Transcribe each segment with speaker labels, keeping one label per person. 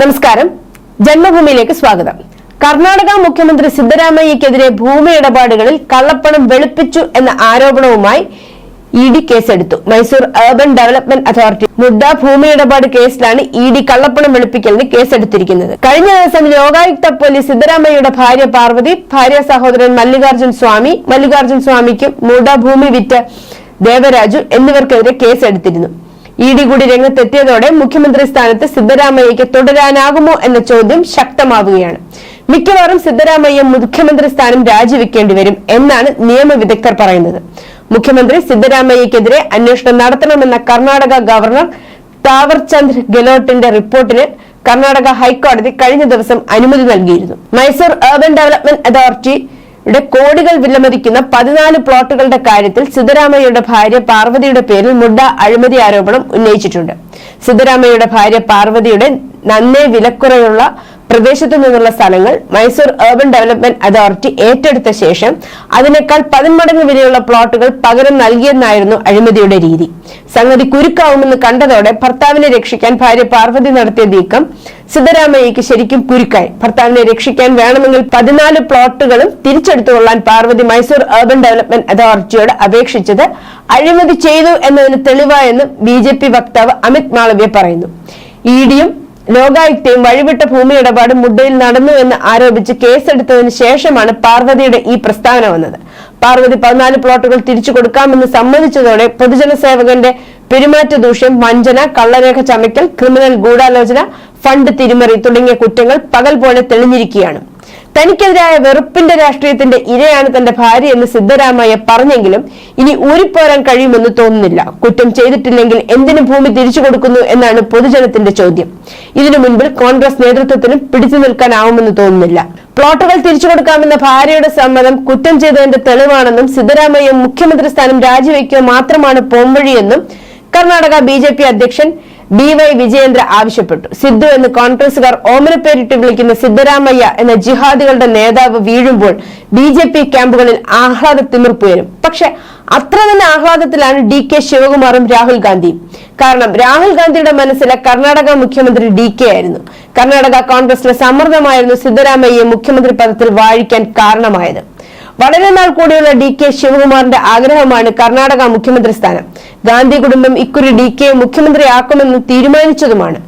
Speaker 1: നമസ്കാരം. ജന്മഭൂമിയിലേക്ക് സ്വാഗതം. കർണാടക മുഖ്യമന്ത്രി സിദ്ധരാമയ്യക്കെതിരെ ഭൂമി ഇടപാടുകളിൽ കള്ളപ്പണം വെളുപ്പിച്ചു എന്ന ആരോപണവുമായി ഇ ഡി കേസെടുത്തു. Mysore urban development authority MUDA ഭൂമി ഇടപാട് കേസിലാണ് ഇ ഡി കള്ളപ്പണം വെളുപ്പിക്കലിന് കേസെടുത്തിരിക്കുന്നത്. കഴിഞ്ഞ ദിവസം ലോകായുക്ത പോലീസ് സിദ്ധരാമയ്യയുടെ ഭാര്യ പാർവതി ഭാര്യ സഹോദരൻ മല്ലികാർജുൻ സ്വാമി മല്ലികാർജുൻ സ്വാമിക്കും മുഡ ഭൂമി വിറ്റ് ദേവരാജു എന്നിവർക്കെതിരെ കേസെടുത്തിരുന്നു. ഇ ഡി കൂടി രംഗത്തെത്തിയതോടെ മുഖ്യമന്ത്രി സ്ഥാനത്ത് സിദ്ധരാമയ്യക്ക് തുടരാനാകുമോ എന്ന ചോദ്യം ശക്തമാവുകയാണ്. മിക്കവാറും സിദ്ധരാമയ്യ മുഖ്യമന്ത്രി സ്ഥാനം രാജിവെക്കേണ്ടി വരും എന്നാണ് നിയമവിദഗ്ധർ പറയുന്നത്. മുഖ്യമന്ത്രി സിദ്ധരാമയ്യക്കെതിരെ അന്വേഷണം നടത്തണമെന്ന കർണാടക ഗവർണർ താവർചന്ദ് ഗെലോട്ടിന്റെ റിപ്പോർട്ടിന് കർണാടക ഹൈക്കോടതി കഴിഞ്ഞ ദിവസം അനുമതി നൽകിയിരുന്നു. മൈസൂർ അർബൻ ഡെവലപ്മെന്റ് അതോറിറ്റി യുടെ കോടികൾ വിലമതിക്കുന്ന പതിനാല് പ്ലോട്ടുകളുടെ കാര്യത്തിൽ സിദ്ധരാമയ്യയുടെ ഭാര്യ പാർവതിയുടെ പേരിൽ മുഡ അഴിമതി ആരോപണം ഉന്നയിച്ചിട്ടുണ്ട്. സിദ്ധരാമയ്യയുടെ ഭാര്യ പാർവതിയുടെ നന്നേ വിലക്കുറയുള്ള പ്രദേശത്തു നിന്നുള്ള സ്ഥലങ്ങൾ മൈസൂർ അർബൻ ഡെവലപ്മെന്റ് അതോറിറ്റി ഏറ്റെടുത്ത ശേഷം അതിനേക്കാൾ പതിന്മടങ്ങ് വിലയുള്ള പ്ലോട്ടുകൾ പകരം നൽകിയെന്നായിരുന്നു അഴിമതിയുടെ രീതി. സംഗതി കുരുക്കാവുമെന്ന് കണ്ടതോടെ ഭർത്താവിനെ രക്ഷിക്കാൻ ഭാര്യ പാർവതി നടത്തിയ നീക്കം സിദ്ധരാമയ്യക്ക് ശരിക്കും കുരുക്കായി. ഭർത്താവിനെ രക്ഷിക്കാൻ വേണമെങ്കിൽ പതിനാല് പ്ലോട്ടുകളും തിരിച്ചെടുത്തുകൊള്ളാൻ പാർവതി മൈസൂർ അർബൻ ഡെവലപ്മെന്റ് അതോറിറ്റിയോട് അപേക്ഷിച്ചത് അഴിമതി ചെയ്തു എന്നതിന് തെളിവായെന്ന് ബി ജെ പി വക്താവ് അമിത് മാളവ്യ പറയുന്നു. ഇ ഡിയും ലോകായുക്തയും വഴിവിട്ട ഭൂമി ഇടപാട് മുഡയിൽ നടന്നു എന്ന് ആരോപിച്ച് കേസെടുത്തതിന് ശേഷമാണ് പാർവതിയുടെ ഈ പ്രസ്താവന വന്നത്. പാർവതി പതിനാല് പ്ലോട്ടുകൾ തിരിച്ചു കൊടുക്കാമെന്ന് സമ്മതിച്ചതോടെ പൊതുജന സേവകന്റെ പെരുമാറ്റ ദൂഷ്യം വഞ്ചന കള്ളരേഖ ചമയ്ക്കൽ ക്രിമിനൽ ഗൂഢാലോചന ഫണ്ട് തിരിമറി തുടങ്ങിയ കുറ്റങ്ങൾ പകൽ പോലെ തെളിഞ്ഞിരിക്കുകയാണ്. തനിക്കെതിരായ വെറുപ്പിന്റെ രാഷ്ട്രീയത്തിന്റെ ഇരയാണ് തന്റെ ഭാര്യ എന്ന് സിദ്ധരാമയ്യ പറഞ്ഞെങ്കിലും ഇനി ഊരിപ്പോരാൻ കഴിയുമെന്ന് തോന്നുന്നില്ല. കുറ്റം ചെയ്തിട്ടില്ലെങ്കിൽ എന്തിനു ഭൂമി തിരിച്ചു കൊടുക്കുന്നു എന്നാണ് പൊതുജനത്തിന്റെ ചോദ്യം. ഇതിനു മുൻപിൽ കോൺഗ്രസ് നേതൃത്വത്തിന് പിടിച്ചു നിൽക്കാനാവുമെന്ന് തോന്നുന്നില്ല. പ്ലോട്ടുകൾ തിരിച്ചു കൊടുക്കാമെന്ന ഭാര്യയുടെ സമ്മതം കുറ്റം ചെയ്തതിന്റെ തെളിവാണെന്നും സിദ്ധരാമയ്യ മുഖ്യമന്ത്രി സ്ഥാനം രാജിവെക്കുക മാത്രമാണ് പോംവഴിയെന്നും കർണാടക ബി അധ്യക്ഷൻ ബി വൈ വിജയേന്ദ്ര ആവശ്യപ്പെട്ടു. സിദ്ധു എന്ന് കോൺഗ്രസുകാർ ഓമനപ്പേരിട്ട് വിളിക്കുന്ന സിദ്ധരാമയ്യ എന്ന ജിഹാദികളുടെ നേതാവ് വീഴുമ്പോൾ ബി ജെ പി ക്യാമ്പുകളിൽ ആഹ്ലാദ തിമിർപ്പുയരും പക്ഷെ അത്ര തന്നെ ആഹ്ലാദത്തിലാണ് ഡി കെ ശിവകുമാറും രാഹുൽ ഗാന്ധിയും. കാരണം രാഹുൽ ഗാന്ധിയുടെ മനസ്സിലെ കർണാടക മുഖ്യമന്ത്രി ഡി കെ ആയിരുന്നു. കർണാടക കോൺഗ്രസിലെ സമ്മർദ്ദമായിരുന്നു സിദ്ധരാമയ്യെ മുഖ്യമന്ത്രി പദത്തിൽ വാഴിക്കാൻ കാരണമായത്. വളരെ നാൾ കൂടിയുള്ള ഡി കെ ശിവകുമാറിന്റെ ആഗ്രഹമാണ് കർണാടക മുഖ്യമന്ത്രി സ്ഥാനം. ഗാന്ധി കുടുംബം ഇക്കുറി ഡി കെ മുഖ്യമന്ത്രിയാക്കുമെന്ന് തീരുമാനിച്ചതുമാണ്.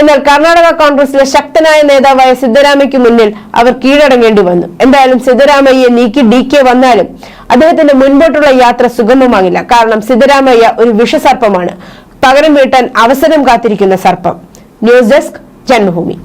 Speaker 1: എന്നാൽ കർണാടക കോൺഗ്രസിലെ ശക്തനായ നേതാവായ സിദ്ധരാമയ്ക്ക് മുന്നിൽ അവർ കീഴടങ്ങേണ്ടി വന്നു. എന്തായാലും സിദ്ധരാമയ്യെ നീക്കി ഡി കെ വന്നാലും അദ്ദേഹത്തിന്റെ മുൻപോട്ടുള്ള യാത്ര സുഗമമാകില്ല. കാരണം സിദ്ധരാമയ്യ ഒരു വിഷസർപ്പമാണ്. പകരം വീട്ടാൻ അവസരം കാത്തിരിക്കുന്ന സർപ്പം. News desk Janmabhumi.